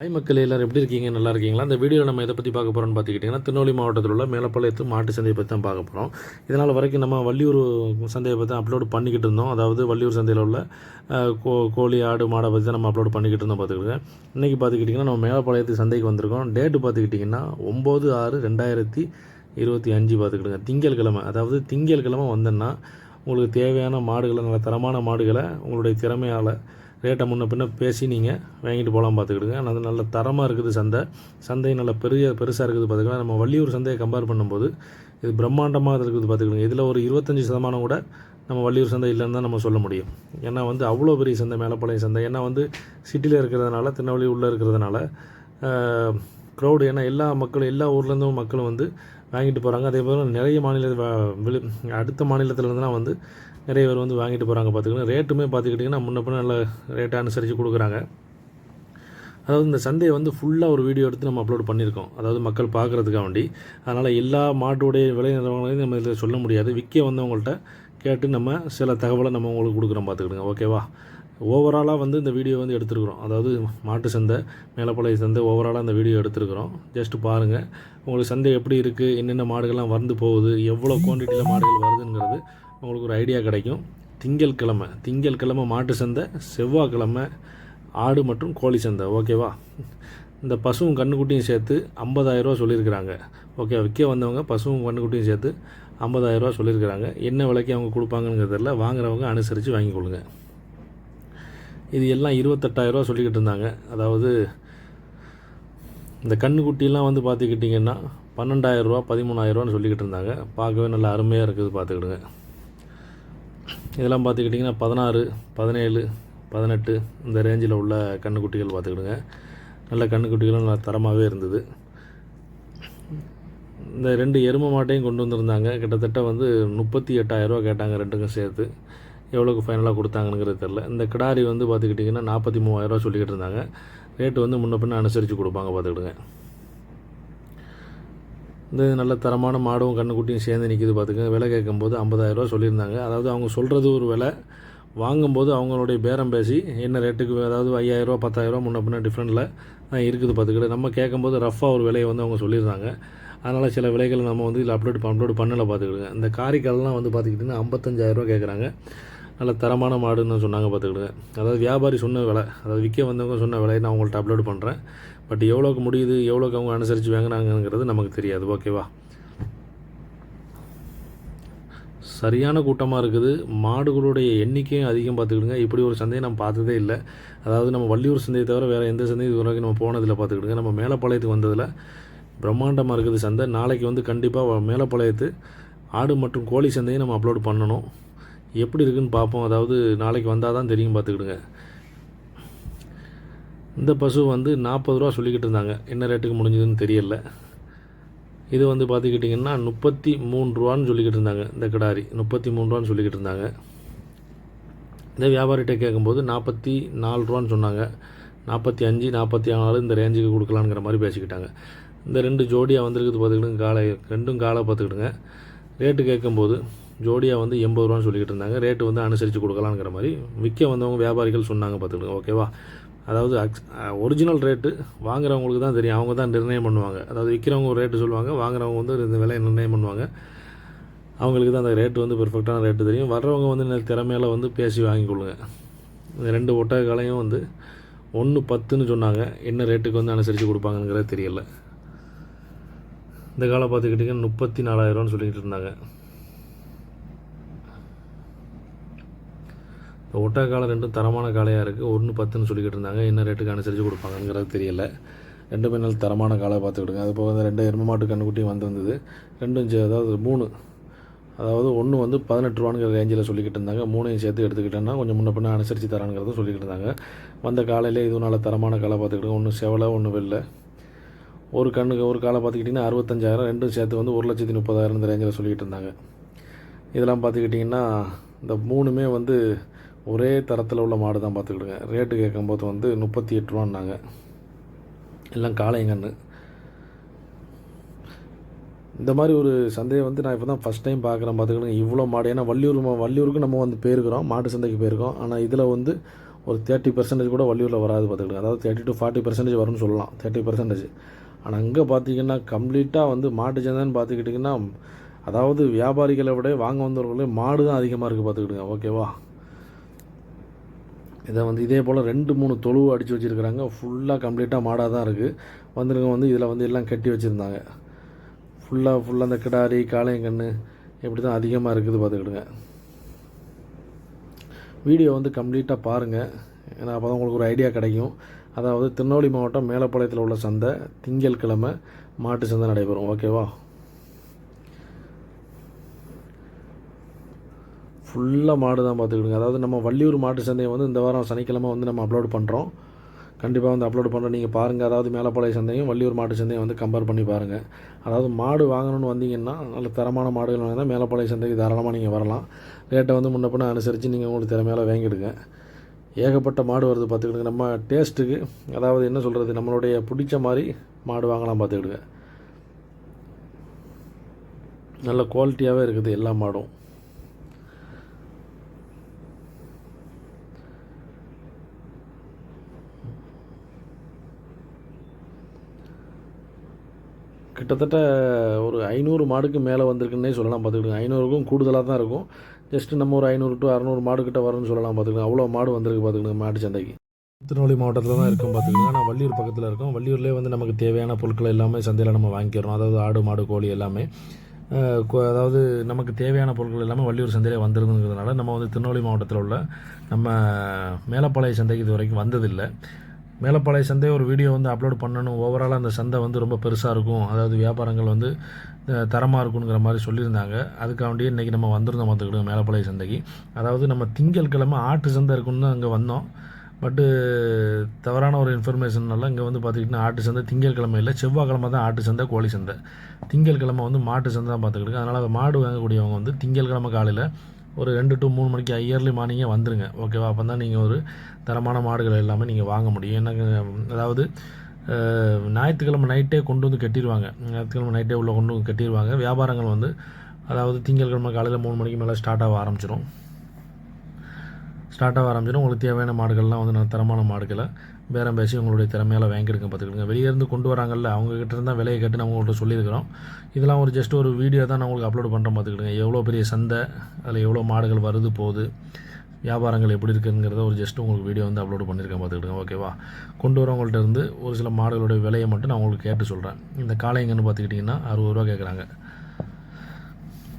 Hi மக்கள் எல்லாரும் எப்படி இருக்கீங்க? நல்லா இருக்கீங்களா? இந்த வீடியோவில் நம்ம எதை பற்றி பார்க்க போகிறோம்னு பார்த்துக்கிட்டிங்கன்னா திருநெல்வேலி மாவட்டத்தில் உள்ள மேலப்பாளையத்து மாட்டு சந்தையை பற்றி தான் பார்க்க போகிறோம் இதனால் வரைக்கும் நம்ம வள்ளியூர் சந்தையை பற்றி தான் அப்லோடு பண்ணிக்கிட்டு இருந்தோம். அதாவது வள்ளியூர் சந்தையில் உள்ள கோ கோழி ஆடு மாடை பற்றி தான் நம்ம அப்லோட் பண்ணிக்கிட்டு இருந்தோம் பார்த்துக்கிட்டு இன்றைக்கி பார்த்துக்கிட்டிங்கன்னா நம்ம மேலப்பாளையத்து சந்தைக்கு வந்திருக்கோம். டேட்டு பார்த்துக்கிட்டிங்கன்னா ஒம்பது ஆறு ரெண்டாயிரத்தி இருபத்தி அஞ்சு பார்த்துக்கிடுங்க. திங்கட்கிழமை அதாவது திங்கள் கிழமை வந்தேன்னா உங்களுக்கு தேவையான மாடுகளை நல்ல தரமான மாடுகளை உங்களுடைய திறமையால் ரேட்டை முன்ன பின்ன பேசி நீங்கள் வாங்கிட்டு போகலாம் பார்த்துக்கிடுங்க. அது நல்ல தரமாக இருக்குது சந்தை. சந்தை நல்ல பெரிய பெருசாக இருக்குது பார்த்துக்கலாம் நம்ம வள்ளியூர் சந்தையை கம்பேர் பண்ணும்போது இது பிரம்மாண்டமாக இருக்குது பார்த்துக்கிடுங்க. இதில் ஒரு இருபத்தஞ்சி சதமானம் கூட நம்ம வள்ளியூர் சந்தை இல்லைன்னு தான் நம்ம சொல்ல முடியும். ஏன்னா வந்து அவ்வளோ பெரிய சந்தை மேலப்பாளையம் சந்தை. ஏன்னா வந்து சிட்டியில் இருக்கிறதுனால திருநெல்வேலி உள்ளே இருக்கிறதுனால க்ரௌடு ஏன்னா எல்லா மக்களும் எல்லா ஊர்லேருந்தும் மக்களும் வந்து வாங்கிட்டு போகிறாங்க அதே போல் நிறைய மாநில விழு அடுத்த மாநிலத்திலேருந்துலாம் வந்து நிறைய பேர் வந்து வாங்கிட்டு போகிறாங்க பார்த்துக்கிட்டு ரேட்டுமே பார்த்துக்கிட்டிங்கன்னா முன்ன பின்ன நல்ல ரேட்டை அனுசரித்து கொடுக்குறாங்க. அதாவது இந்த சந்தையை வந்து ஃபுல்லாக ஒரு வீடியோ எடுத்து நம்ம அப்லோட் பண்ணியிருக்கோம். அதாவது மக்கள் பார்க்குறதுக்காக வேண்டி அதனால் எல்லா மாட்டுடைய விலை நிலவரங்களையும் நம்ம இதில் சொல்ல முடியாது. விற்க வந்தவங்கள்ட்ட கேட்டு நம்ம சில தகவலை நம்ம உங்களுக்கு கொடுக்குறோம் பார்த்துக்கிடுங்க ஓகேவா ஓவராலாக வந்து இந்த வீடியோ வந்து எடுத்துருக்குறோம். அதாவது மாட்டு சந்தை மேலப்பாளைய சந்தை ஓவராலாக இந்த வீடியோ எடுத்துருக்குறோம். ஜஸ்ட்டு பாருங்கள் உங்களுக்கு சந்தை எப்படி இருக்குது என்னென்ன மாடுகள்லாம் வந்து போகுது? எவ்வளோ குவான்டிட்டியில் மாடுகள் வருதுங்கிறது உங்களுக்கு ஒரு ஐடியா கிடைக்கும். திங்கட்கிழமை திங்கட்கிழமை மாட்டு சந்தை செவ்வாய்க்கிழமை ஆடு மற்றும் கோழி சந்தை. ஓகேவா இந்த பசுவும் கண்ணுக்குட்டியும் சேர்த்து ஐம்பதாயிரரூவா சொல்லியிருக்கிறாங்க. ஓகே விற்க வந்தவங்க பசுவும் கண்ணுக்குட்டியும் சேர்த்து ஐம்பதாயிரரூவா சொல்லியிருக்கிறாங்க. என்ன விலைக்கு அவங்க கொடுப்பாங்கன்னு தெரியல. வாங்குறவங்க அனுசரித்து வாங்கிக்கொள்ளுங்க இது எல்லாம் 28000 ரூபா சொல்லிக்கிட்டு இருந்தாங்க. அதாவது இந்த கண்ணுக்குட்டிலாம் வந்து பார்த்துக்கிட்டிங்கன்னா பன்னெண்டாயிரரூவா பதிமூணாயிரரூவான்னு சொல்லிக்கிட்டு இருந்தாங்க. பார்க்கவே நல்லா அருமையாக இருக்குது பார்த்துக்கிடுங்க. இதெல்லாம் பார்த்துக்கிட்டிங்கன்னா பதினாறு பதினேழு பதினெட்டு இந்த ரேஞ்சில் உள்ள கண்ணுக்குட்டிகள் பார்த்துக்கிடுங்க. நல்ல கண்ணுக்குட்டிகளும் நல்லா தரமாகவே இருந்தது. இந்த ரெண்டு எருமை மாட்டையும் கொண்டு வந்திருந்தாங்க. கிட்டத்தட்ட வந்து முப்பத்தி எட்டாயிரரூவா கேட்டாங்க ரெண்டுக்கும் சேர்த்து. எவ்வளோக்கு ஃபைனலாக கொடுத்தாங்கங்கிறது தெரில இந்த கிடாரி வந்து பார்த்துக்கிட்டிங்கன்னா நாற்பத்தி மூவாயிரரூவா சொல்லிக்கிட்டு இருந்தாங்க. ரேட்டு வந்து முன்ன பின்ன அனுசரித்து கொடுப்பாங்க பார்த்துக்கிடுங்க. இந்த நல்ல தரமான மாடும் கண்ணுக்குட்டியும் சேர்ந்து நிற்கிது பார்த்துங்க விலை கேட்கும்போது 50000 ரூபா சொல்லியிருந்தாங்க. அதாவது அவங்க சொல்கிறது ஒரு விலை. வாங்கும்போது அவங்களுடைய பேரம் பேசி என்ன ரேட்டுக்கு அதாவது ஐயாயிரரூவா பத்தாயிரரூவா முன்ன பின்ன டிஃப்ரெண்ட்டில் இருக்குது பார்த்துக்கிட்டு நம்ம கேட்கும்போது ரஃப்பாக ஒரு விலையை வந்து அவங்க சொல்லியிருந்தாங்க. அதனால் சில விலைகளை நம்ம வந்து இதில் அப்லோட் அப்லோட் பண்ணலை பார்த்துக்கிடுங்க இந்த காரிக்கால்லாம் வந்து பார்த்துக்கிட்டிங்கன்னா ஐம்பத்தஞ்சாயிரரூவா கேட்குறாங்க. நல்ல தரமான மாடுன்னு சொன்னாங்க பார்த்துக்கிடுங்க அதாவது வியாபாரி சொன்ன விலை அதாவது விற்க வந்தவங்க சொன்ன விலையை நான் உங்கள்கிட்ட அப்லோட் பண்ணுறேன் பட் எவ்வளோக்கு முடியுது எவ்வளோக்கு அவங்க அனுசரித்து வாங்கினாங்கங்கிறது நமக்கு தெரியாது. ஓகேவா? சரியான கூட்டமாக இருக்குது. மாடுகளுடைய எண்ணிக்கையும் அதிகம் பார்த்துக்கிடுங்க. இப்படி ஒரு சந்தையை நம்ம பார்த்ததே இல்லை. அதாவது நம்ம வள்ளியூர் சந்தையை தவிர வேறு எந்த சந்தையும் இது வரைக்கும் நம்ம போனதில் பார்த்துக்கிடுங்க. நம்ம மேலப்பாளையத்துக்கு வந்ததில் பிரம்மாண்டமாக இருக்குது சந்தை. நாளைக்கு வந்து கண்டிப்பாக மேலப்பாளையத்து ஆடு மற்றும் கோழி சந்தையை நம்ம அப்லோட் பண்ணணும். எப்படி இருக்குன்னு பார்ப்போம். அதாவது நாளைக்கு வந்தால் தான் தெரியும் பார்த்துக்கிடுங்க. இந்த பசு வந்து நாற்பது ரூபா சொல்லிக்கிட்டு இருந்தாங்க. என்ன ரேட்டுக்கு முடிஞ்சதுன்னு தெரியல. இது வந்து பார்த்துக்கிட்டிங்கன்னா முப்பத்தி மூணு ரூபான்னு சொல்லிக்கிட்டு இருந்தாங்க இந்த கிடாரி. முப்பத்தி மூணு ரூபான்னு சொல்லிக்கிட்டு இருந்தாங்க. இந்த வியாபாரிகிட்ட கேட்கும்போது நாற்பத்தி நாலு ரூபான்னு சொன்னாங்க. நாற்பத்தி அஞ்சு நாற்பத்தி நாலு இந்த ரேஞ்சுக்கு கொடுக்கலாங்கிற மாதிரி பேசிக்கிட்டாங்க. இந்த ரெண்டு ஜோடியாக வந்திருக்குது பார்த்துக்கிடுங்க. காலை ரெண்டும் காலை பார்த்துக்கிடுங்க. ரேட்டு கேட்கும்போது ஜோடியாக வந்து எண்பது ரூபான்னு சொல்லிக்கிட்டு இருந்தாங்க. ரேட்டு வந்து அனுசரித்து கொடுக்கலாங்கிற மாதிரி விற்க வந்தவங்க வியாபாரிகள் சொன்னாங்க பார்த்துக்கிடுங்க. ஓகேவா? அதாவது ஒரிஜினல் ரேட்டு வாங்குறவங்களுக்கு தான் தெரியும். அவங்க தான் நிர்ணயம் பண்ணுவாங்க. அதாவது விற்கிறவங்க ஒரு ரேட்டு சொல்லுவாங்க வாங்குறவங்க வந்து இந்த விலையை நிர்ணயம் பண்ணுவாங்க. அவங்களுக்கு தான் அந்த ரேட்டு வந்து பெர்ஃபெக்டான ரேட்டு தெரியும். வர்றவங்க வந்து திறமையில் வந்து பேசி வாங்கிக்கொள்ளுங்க இந்த ரெண்டு ஒட்டகங்களையும் வந்து ஒன்று பத்துன்னு சொன்னாங்க. என்ன ரேட்டுக்கு வந்து அனுசரித்து கொடுப்பாங்கங்கிறது தெரியல. இந்த காலம் பார்த்துக்கிட்டிங்கன்னா முப்பத்தி நாலாயிரம்னு சொல்லிக்கிட்டு இருந்தாங்க. இப்போ ஒட்டா காலை ரெண்டும் தரமான காளையாக இருக்குது ஒன்று பத்துன்னு சொல்லிக்கிட்டு இருந்தாங்க. என்ன ரேட்டுக்கு அனுசரித்து கொடுப்பாங்கங்கிறது தெரியல. ரெண்டுமே நல்ல தரமான காலை பார்த்துக்கிடுங்க அது போக இந்த ரெண்டு எரும மாட்டு கண்ணுக்குட்டியும் வந்திருந்தது ரெண்டும் அதாவது மூணு. அதாவது ஒன்று வந்து பதினெட்டு ரூபாங்கிற ரேஞ்சில் சொல்லிக்கிட்டு இருந்தாங்க. மூணையும் சேர்த்து எடுத்துக்கிட்டேன்னா கொஞ்சம் முன்ன பின்ன அனுசரித்து தரானுங்கிறத சொல்லிக்கிட்டு இருந்தாங்க. வந்த காலையிலே இது நல்ல தரமான காலை பார்த்துக்கிட்டு ஒன்று செவலை ஒன்று வெளில ஒரு கண்ணுக்கு ஒரு காலை பார்த்துக்கிட்டிங்கன்னா அறுபத்தஞ்சாயிரம். ரெண்டும் சேர்த்து வந்து ஒரு லட்சத்தி முப்பதாயிரம் இந்த ரேஞ்சில் சொல்லிக்கிட்டு இருந்தாங்க. இதெல்லாம் பார்த்துக்கிட்டிங்கன்னா இந்த மூணுமே வந்து ஒரே தரத்தில் உள்ள மாடு தான் பார்த்துக்கிடுங்க ரேட்டு கேட்கும்போது வந்து முப்பத்தி எட்டு ரூபான்னாங்க. எல்லாம் காளைங்கன்னு. இந்த மாதிரி ஒரு சந்தையை வந்து நான் இப்போ தான் ஃபஸ்ட் டைம் பார்க்குறேன் பார்த்துக்கிடுங்க இவ்வளோ மாடு. ஏன்னா வள்ளியூர் வள்ளியூருக்கு நம்ம வந்து போயிருக்கிறோம். மாட்டு சந்தைக்கு போயிருக்கோம். ஆனால் இதில் வந்து ஒரு தேர்ட்டி பர்சன்டேஜ் கூட வள்ளியூரில் வராது பார்த்துக்கிடுங்க அதாவது தேர்ட்டி டு ஃபார்ட்டி பர்சன்டேஜ் வரும்னு சொல்லலாம். தேர்ட்டி பர்சன்டேஜ் ஆனால் அங்கே பார்த்தீங்கன்னா கம்ப்ளீட்டாக வந்து மாட்டு சந்தைன்னு பார்த்துக்கிட்டிங்கன்னா அதாவது வியாபாரிகளை விட வாங்க வந்தவர்களே மாடு தான் அதிகமாக இருக்குது பார்த்துக்கிடுங்க ஓகேவா? இதை வந்து இதே போல் ரெண்டு மூணு தொழுவு அடித்து வச்சுருக்குறாங்க. ஃபுல்லாக கம்ப்ளீட்டாக மாடாக தான் இருக்குது வந்துருங்க வந்து இதில் வந்து எல்லாம் கட்டி வச்சுருந்தாங்க. ஃபுல்லாக ஃபுல்லாக அந்த கிடாரி காளையங்கன்று இப்படி தான் அதிகமாக இருக்குது பார்த்துக்கிடுங்க. வீடியோ வந்து கம்ப்ளீட்டாக பாருங்கள் ஏன்னா அப்போ தான் உங்களுக்கு ஒரு ஐடியா கிடைக்கும். அதாவது திருநெல்வேலி மாவட்டம் மேலப்பாளையத்தில் உள்ள சந்தை திங்கட்கிழமை மாட்டு சந்தை நடைபெறும். ஓகேவா ஃபுல்லாக மாடு தான் பார்த்துக்கிடுங்க. அதாவது நம்ம வள்ளியூர் மாட்டு சந்தையை வந்து இந்த வாரம் சனிக்கிழமை வந்து நம்ம அப்லோட் பண்ணுறோம் கண்டிப்பாக வந்து அப்லோட் பண்ணுறோம் நீங்கள் பாருங்கள் அதாவது மேலப்பாளைய சந்தையும் வள்ளியூர் மாட்டு சந்தையும் வந்து கம்பேர் பண்ணி பாருங்கள் அதாவது மாடு வாங்கணும்னு வந்தீங்கன்னா நல்ல தரமான மாடுகள் வாங்கினா மேலப்பாளைய சந்தைக்கு தாராளமாக நீங்கள் வரலாம். ரேட்டை வந்து முன்னப்பின அனுசரித்து நீங்கள் உங்களுக்கு திறமையால வாங்கிடுங்க. ஏகப்பட்ட மாடு வருது பார்த்துக்கிடுங்க. நம்ம டேஸ்ட்டுக்கு அதாவது என்ன சொல்கிறது நம்மளுடைய பிடிச்ச மாதிரி மாடு வாங்கலாம் பார்த்துக்கிடுங்க. நல்ல குவாலிட்டியாகவே இருக்குது எல்லா மாடும். கிட்டத்தட்ட ஒரு ஐநூறு மாடுக்கு மேலே வந்திருக்குன்னே சொல்லலாம் பார்த்துக்கிடுங்க. ஐநூறுக்கும் கூடுதலாக தான் இருக்கும். ஜஸ்ட்டு நம்ம ஒரு ஐநூறு டு அறநூறு மாடு வரும்னு சொல்லலாம் பார்த்துக்கணும் அவ்வளோ மாடு வந்திருக்கு பார்த்துக்கணும் மாட்டு சந்தைக்கு. திருநெல்வேலி மாவட்டத்தில் தான் இருக்கும் பார்த்துக்கிடுங்க. ஆனால் வள்ளியூர் பக்கத்தில் இருக்கும். வள்ளியூர்லேயே வந்து நமக்கு தேவையான பொருட்கள் எல்லாமே சந்தையில் நம்ம வாங்கிக்கிறோம். அதாவது ஆடு மாடு கோழி எல்லாமே. அதாவது நமக்கு தேவையான பொருட்கள் எல்லாமே வள்ளியூர் சந்தையிலே வந்துருதுங்கிறதுனால நம்ம வந்து திருநெல்வேலி மாவட்டத்தில் உள்ள நம்ம மேலப்பாளைய சந்தைக்கு இது வரைக்கும் வந்ததில்லை. மேலப்பாளைய சந்தை ஒரு வீடியோ வந்து அப்லோட் பண்ணணும். ஓவராலாக அந்த சந்தை வந்து ரொம்ப பெருசாக இருக்கும். அதாவது வியாபாரங்கள் வந்து தரமாக இருக்குங்கிற மாதிரி சொல்லியிருந்தாங்க. அதுக்காண்டியே இன்றைக்கி நம்ம வந்திருந்தோம் பார்த்துக்கிட்டோம் மேலப்பாளைய சந்தைக்கு. அதாவது நம்ம திங்கட்கிழமை ஆட்டு சந்தை இருக்குன்னு தான் அங்கே வந்தோம். பட்டு தவறான ஒரு இன்ஃபர்மேஷன்னால இங்கே வந்து பார்த்துக்கிட்டிங்கன்னா ஆட்டு சந்தை திங்கட்கிழமை இல்லை செவ்வாய்க்கிழமை தான் ஆட்டு சந்தை கோழி சந்தை. திங்கட்கிழமை வந்து மாட்டு சந்தை தான் பார்த்துக்கிட்டு அதனால் மாடு வாங்கக்கூடியவங்க வந்து திங்கட்கிழமை காலையில் ஒரு ரெண்டு டு மூணு மணிக்கு இயர்லி மார்னிங்கே வந்துடுங்க ஓகேவா அப்போ தான் நீங்கள் ஒரு தரமான மாடுகள் எல்லாமே நீங்கள் வாங்க முடியும். எனக்கு அதாவது ஞாயிற்றுக்கிழமை நைட்டே கொண்டு வந்து கட்டிடுவாங்க ஞாயிற்றுக்கிழமை நைட்டே உள்ளே கொண்டு வந்து கட்டிடுவாங்க வியாபாரங்கள் வந்து அதாவது திங்கட்கிழமை காலையில் மூணு மணிக்கு மேலே ஸ்டார்ட் ஆக ஆரம்பிச்சிடும் ஸ்டார்ட் ஆக ஆரம்பிச்சிடும் உங்களுக்கு தேவையான மாடுகள்லாம் வந்து நான் தரமான மாடுகளை பேரம் பேசி உங்களுடைய திறமையால் வாங்கிடுங்க பார்த்துக்கிடுங்க. வெளியேருந்து கொண்டு வராங்கல்ல அவங்கக்கிட்ட இருந்தால் விலையை கேட்டு நான் உங்கள்கிட்ட சொல்லியிருக்கிறோம். இதெல்லாம் ஒரு ஜஸ்ட் ஒரு வீடியோ தான் நான் உங்களுக்கு அப்லோட் பண்ணுறேன் பார்த்துக்கிடுங்க. எவ்வளோ பெரிய சந்தை அதில் எவ்வளோ மாடுகள் வருது போகுது வியாபாரங்கள் எப்படி இருக்குங்கிறத ஒரு ஜஸ்ட் உங்களுக்கு வீடியோ வந்து அப்லோட் பண்ணியிருக்கேன் பார்த்துக்கிடுங்க. ஓகேவா கொண்டு வரவங்கள்ட்ட இருந்து ஒரு சில மாடுகளுடைய விலையை மட்டும் நான் உங்களுக்கு கேட்டு சொல்கிறேன் இந்த காளைங்கன்னு பார்த்துக்கிட்டிங்கன்னா அறுபது ரூபா கேட்குறாங்க.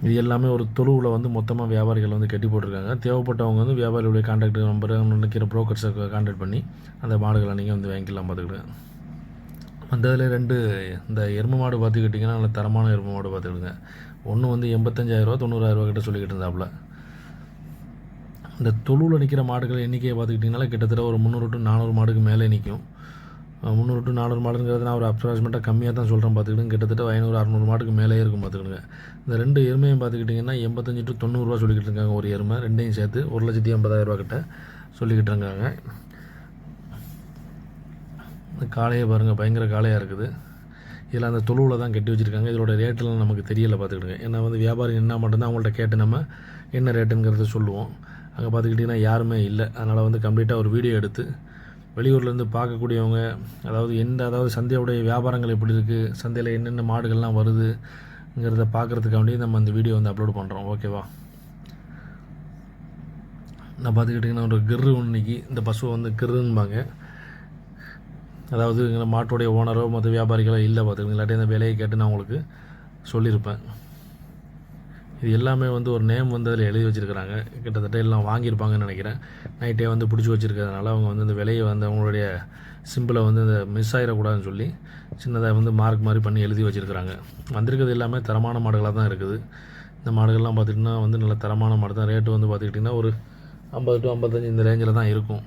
இது எல்லாமே ஒரு தொழுவில் வந்து மொத்தமாக வியாபாரிகள் வந்து கட்டி போட்டிருக்காங்க. தேவைப்பட்டவங்க வந்து வியாபாரியுடைய கான்டாக்ட் நம்பர் நிற்கிற ப்ரோக்கர்ஸை கான்டாக்ட் பண்ணி அந்த மாடுகளை நீங்கள் வந்து வாங்கிக்கலாம் பார்த்துக்கிடுங்க. வந்ததில் ரெண்டு இந்த எருமை மாடு பார்த்துக்கிட்டிங்கன்னா நல்ல தரமான எருமை மாடு பார்த்துக்கிடுங்க. ஒன்று வந்து எண்பத்தஞ்சாயிரரூவா தொண்ணூறாயிரரூவா கிட்ட சொல்லிக்கிட்டு இருந்தாப்புல. இந்த தொழுவில் நிற்கிற மாடுகள் எண்ணிக்கையை பார்த்துக்கிட்டிங்கனால கிட்டத்தட்ட ஒரு முந்நூறு டு நானூறு மாடுக்கு மேலே நிற்கும் முந்நூறு டு நானூறு மாடுங்கிறது நான் ஒரு அப்ராக்சிமேட்டாக கம்மியாக தான் சொல்கிறேன் பார்த்துக்கிட்டு கிட்டத்தட்ட ஐநூறு அறநூறு மாட்டுக்கு மேலே இருக்கும் பார்த்துக்கிடுங்க இந்த ரெண்டு எருமையும் பார்த்துக்கிட்டிங்கன்னா எண்பத்தஞ்சு டு தொண்ணூறுரூவா சொல்லிக்கிட்டு இருக்காங்க ஒரு எருமை. ரெண்டையும் சேர்த்து ஒரு லட்சத்தி ஐம்பதாயிரரூவா கிட்ட சொல்லிக்கிட்டு இருக்காங்க. இந்த காளையை பாருங்கள் பயங்கர காளையாக இருக்குது. இதில் அந்த தொழுவில் தான் கட்டி வச்சுருக்காங்க. இதோட ரேட்டெல்லாம் நமக்கு தெரியலை பார்த்துக்கிடுங்க ஏன்னா வந்து வியாபாரி என்ன மட்டும்தான் அவங்கள்ட்ட கேட்டு நம்ம என்ன ரேட்டுங்கிறத சொல்லுவோம். அங்கே பார்த்துக்கிட்டிங்கன்னா யாருமே இல்லை. அதனால் வந்து கம்ப்ளீட்டாக ஒரு வீடியோ எடுத்து வெளியூர்லேருந்து பார்க்கக்கூடியவங்க அதாவது எந்த அதாவது சந்தையோடைய வியாபாரங்கள் எப்படி இருக்குது சந்தையில் என்னென்ன மாடுகள்லாம் வருதுங்கிறத பார்க்குறதுக்காண்டி நம்ம அந்த வீடியோ வந்து அப்லோட் பண்ணுறோம் ஓகேவா நான் பார்த்துக்கிட்டிங்கன்னா ஒரு கிர்ரு இன்னைக்கு இந்த பசுவை வந்து கிர்ருன்பாங்க. அதாவது இந்த மாட்டோடைய ஓனரோ மற்ற வியாபாரிகளோ இல்லை பார்த்துக்கிங்க. இல்லாட்டி அந்த விலையை கேட்டு நான் உங்களுக்கு சொல்லியிருப்பேன். இது எல்லாமே வந்து ஒரு நேம் வந்து அதில் எழுதி வச்சுருக்கிறாங்க. கிட்டத்தட்ட எல்லாம் வாங்கியிருப்பாங்கன்னு நினைக்கிறேன். நைட்டே வந்து பிடிச்சி வச்சுருக்கிறதுனால அவங்க வந்து இந்த விலையை வந்து அவங்களுடைய சிம்பிளை வந்து இந்த மிஸ் ஆகிடக்கூடாதுன்னு சொல்லி சின்னதாக வந்து மார்க் மாதிரி பண்ணி எழுதி வச்சுருக்கிறாங்க. வந்திருக்கிறது எல்லாமே தரமான மாடுகளாக தான் இருக்குது. இந்த மாடுகள்லாம் பார்த்துக்கிட்டிங்கன்னா வந்து நல்ல தரமான மாடு தான். ரேட்டு வந்து பார்த்துக்கிட்டிங்கன்னா ஒரு ஐம்பது டு ஐம்பத்தஞ்சு இந்த ரேஞ்சில் தான் இருக்கும்.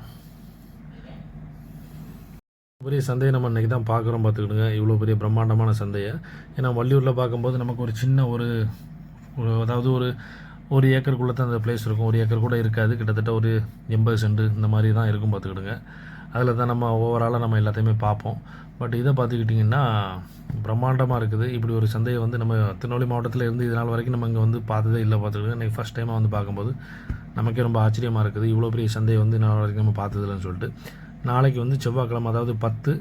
பெரிய சந்தையை நம்ம இன்றைக்கி தான் பார்க்குறோம் பார்த்துக்கிடுங்க. இவ்வளோ பெரிய பிரம்மாண்டமான சந்தையை. ஏன்னா வள்ளியூரில் பார்க்கும்போது நமக்கு ஒரு சின்ன ஒரு ஒரு அதாவது ஒரு ஒரு ஏக்கருக்குள்ளே தான் அந்த பிளேஸ் இருக்கும். ஒரு ஏக்கர் கூட இருக்காது. கிட்டத்தட்ட ஒரு எண்பது சென்ட் இந்த மாதிரி தான் இருக்கும் பார்த்துக்கிடுங்க. அதில் தான் நம்ம ஓவராலாக நம்ம எல்லாத்தையுமே பார்ப்போம். பட் இதை பார்த்துக்கிட்டிங்கன்னா பிரம்மாண்டமாக இருக்குது. இப்படி ஒரு சந்தையை வந்து நம்ம திருநெல்வேலி மாவட்டத்தில் இருந்து இது நாள் வரைக்கும் நம்ம இங்கே வந்து பார்த்ததே இல்லை பார்த்துக்கிட்டு இன்றைக்கி ஃபஸ்ட் டைமாக வந்து பார்க்கும்போது நமக்கே ரொம்ப ஆச்சரியமாக இருக்குது. இவ்வளோ பெரிய சந்தையை வந்து நாள் வரைக்கும் நம்ம பார்த்ததில்லைன்னு சொல்லிட்டு. நாளைக்கு வந்து செவ்வாய்க்கிழமை அதாவது பத்து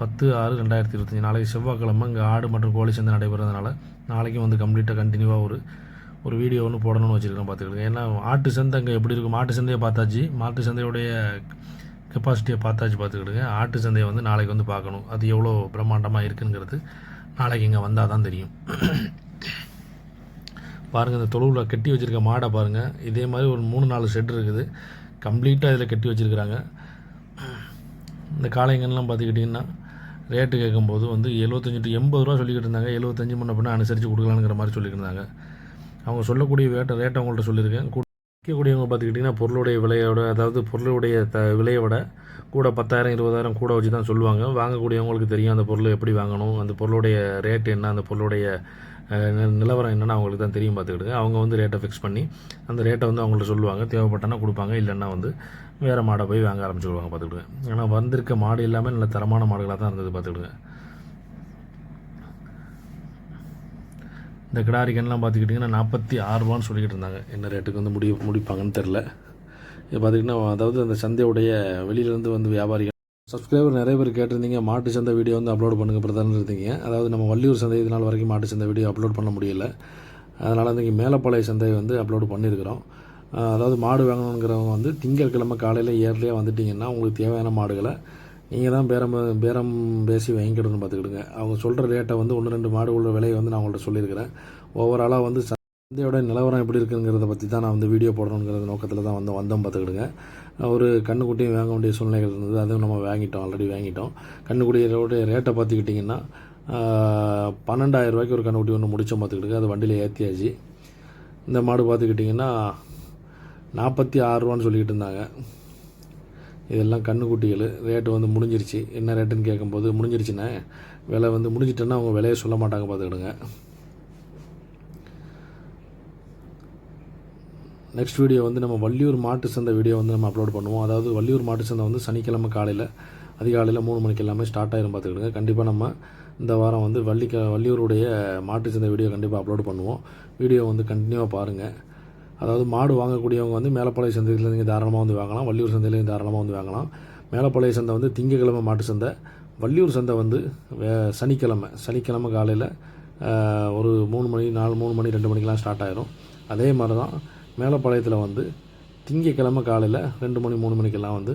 பத்து ஆறு ரெண்டாயிரத்தி இருபத்தஞ்சி. நாளைக்கு செவ்வாய்க்கிழமை இங்கே ஆடு மற்றும் கோழி சந்தை நடைபெறதுனால நாளைக்கும் வந்து கம்ப்ளீட்டாக கண்டினியூவாக ஒரு ஒரு வீடியோ ஒன்று போடணும்னு வச்சுருக்கேன் பார்த்துக்கிடுங்க ஏன்னா ஆட்டு சந்தை அங்கே எப்படி இருக்கும்? மாட்டு சந்தையை பார்த்தாச்சு. மாட்டு சந்தையுடைய கெப்பாசிட்டியை பார்த்தாச்சு பார்த்துக்கிடுங்க ஆட்டு சந்தையை வந்து நாளைக்கு வந்து பார்க்கணும். அது எவ்வளோ பிரம்மாண்டமாக இருக்குங்கிறது நாளைக்கு இங்கே வந்தால் தான் தெரியும். பாருங்கள் இந்த தொழுவில் கட்டி வச்சுருக்க மாடை பாருங்கள் இதே மாதிரி ஒரு மூணு நாலு ஷெட் இருக்குது. கம்ப்ளீட்டாக இதில் கட்டி வச்சுருக்குறாங்க. இந்த காளைங்கள்லாம் பார்த்துக்கிட்டிங்கன்னா ரேட்டு கேட்கும்போது வந்து எழுபத்தஞ்சி டு எண்பது ரூபா சொல்லிக்கிட்டு இருந்தாங்க. எழுபத்தஞ்சி முன்ன பின்ன அனுசரித்து கொடுக்கலாங்கிற மாதிரி சொல்லிக்கிட்டு இருந்தாங்க அவங்க சொல்லக்கூடிய ரேட்டை ரேட்டை அவங்கள்ட்ட சொல்லியிருக்கேன். கூட விற்கக்கூடியவங்க பார்த்துக்கிட்டிங்கன்னா பொருளுடைய விலையோட அதாவது பொருளுடைய த விலையை விட கூட பத்தாயிரம் இருபதாயிரம் கூட வச்சு தான் சொல்லுவாங்க. வாங்கக்கூடியவங்களுக்கு தெரியும் அந்த பொருளை எப்படி வாங்கணும் அந்த பொருளுடைய ரேட் என்ன அந்த பொருளுடைய நிலவரம் என்னென்னு அவங்களுக்கு தான் தெரியும் பார்த்துக்கிடுங்க அவங்க வந்து ரேட்டை ஃபிக்ஸ் பண்ணி அந்த ரேட்டை வந்து அவங்கள்ட்ட சொல்லுவாங்க. தேவைப்பட்டனா கொடுப்பாங்க இல்லைன்னா வந்து வேறு மாடை போய் வாங்க ஆரம்பிச்சுடுவாங்க பார்த்துக்கிடுங்க ஏன்னா வந்திருக்க மாடு எல்லாமே நல்ல தரமான மாடுகளாக தான் இருந்தது பார்த்துக்கிடுங்க இந்த கிடாரிக்கன்லாம் பார்த்துக்கிட்டிங்கன்னா நாற்பத்தி ஆறு ரூபான்னு சொல்லிக்கிட்டு இருந்தாங்க. என்ன ரேட்டுக்கு வந்து முடி முடிப்பாங்கன்னு தெரில இது பார்த்திங்கன்னா அதாவது அந்த சந்தையுடைய வெளியிலேருந்து வந்து வியாபாரிகள் சப்ஸ்கிரைபர் நிறைய பேர் கேட்டிருந்தீங்க மாட்டு சந்தை வீடியோ வந்து அப்லோட் பண்ணுங்க பிரதான இருந்தீங்க. அதாவது நம்ம வள்ளியூர் சந்தை இது நாள் வரைக்கும் மாட்டு சந்தை வீடியோ அப்லோட் பண்ண முடியல. அதனால் வந்து இங்கே மேலப்பாளைய சந்தை வந்து அப்லோட் பண்ணியிருக்கிறோம் அதாவது மாடு வாங்கணுங்கிறவங்க வந்து திங்கட்கிழமை காலையில் இயர்லியாக வந்துட்டிங்கன்னா உங்களுக்கு தேவையான மாடுகளை நீங்கள் தான் பேரம் பேரம் பேசி வாங்கிக்கிடணும் பார்த்துக்கிடுங்க அவங்க சொல்கிற ரேட்டை வந்து ஒன்று ரெண்டு மாடு உள்ள விலையை வந்து நான் உங்கள்கிட்ட சொல்லியிருக்கிறேன். ஓவராலாக வந்து இந்தியாவோட நிலவரம் எப்படி இருக்குங்கிறத பற்றி தான் நான் வந்து வீடியோ போடணுங்கிற நோக்கத்தில் தான் வந்து வந்தோம் பார்த்துக்கிடுங்க. ஒரு கண்ணுக்குட்டியும் வாங்க வேண்டிய சூழ்நிலைகள் இருந்தது. அதுவும் நம்ம வாங்கிட்டோம் ஆல்ரெடி வாங்கிட்டோம். கண்ணுக்குட்டியோட ரேட்டை பார்த்துக்கிட்டிங்கன்னா பன்னெண்டாயிரம் ரூபாய்க்கு ஒரு கண்ணுக்குட்டி ஒன்று முடிச்சோம் பார்த்துக்கிடுங்க. அது வண்டியில் ஏற்றியாச்சு இந்த மாடு பார்த்துக்கிட்டிங்கன்னா நாற்பத்தி ஆறு ரூபான்னு சொல்லிக்கிட்டு இருந்தாங்க. இதெல்லாம் கண்ணுக்குட்டிகள். ரேட்டு வந்து முடிஞ்சிருச்சு. என்ன ரேட்டுன்னு கேட்கும்போது முடிஞ்சிருச்சுண்ணே. விலை வந்து முடிஞ்சிட்டேன்னா அவங்க விலையை சொல்ல மாட்டாங்க பார்த்துக்கிடுங்க. நெக்ஸ்ட் வீடியோ வந்து நம்ம வள்ளியூர் மாட்டு சந்தை வீடியோ வந்து நம்ம அப்லோட் பண்ணுவோம். அதாவது வள்ளியூர் மாட்டு சந்தை வந்து சனிக்கிழமை காலையில் அதிகாலையில் மூணு மணிக்கு எல்லாமே ஸ்டார்ட் ஆயிரும் பார்த்துக்கிடுங்க. கண்டிப்பாக நம்ம இந்த வாரம் வந்து வள்ளிக்க வள்ளியூருடைய மாட்டு சந்தை வீடியோ கண்டிப்பாக அப்லோட் பண்ணுவோம். வீடியோ வந்து கண்டினியூவாக பாருங்கள் அதாவது மாடு வாங்கக்கூடியவங்க வந்து மேலப்பாளைய சந்தையில் நீங்கள் தாராளமாக வந்து வாங்கலாம். வள்ளியூர் சந்தையிலையும் தாராளமாக வந்து வாங்கலாம். மேலப்பாளைய சந்தை வந்து திங்கக்கிழமை மாட்டு சந்தை. வள்ளியூர் சந்தை வந்து வே- சனிக்கிழமை சனிக்கிழமை காலையில் ஒரு மூணு மணி நாலு மூணு மணி ரெண்டு மணிக்கெலாம் ஸ்டார்ட் ஆயிரும். அதே மாதிரி தான் மேலப்பாளையத்தில் வந்து திங்கக்கிழமை காலையில் ரெண்டு மணி மூணு மணிக்கெல்லாம் வந்து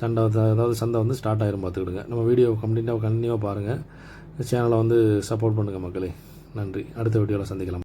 சண்டை அதாவது சந்தை வந்து ஸ்டார்ட் ஆயிரும் பார்த்துக்கிடுங்க. நம்ம வீடியோ கம்ப்ளீட்டாக கண்டினியூவாக பாருங்கள் சேனலை வந்து சப்போர்ட் பண்ணுங்கள் மக்களே. நன்றி. அடுத்த வீடியோவில் சந்திக்கலாம்.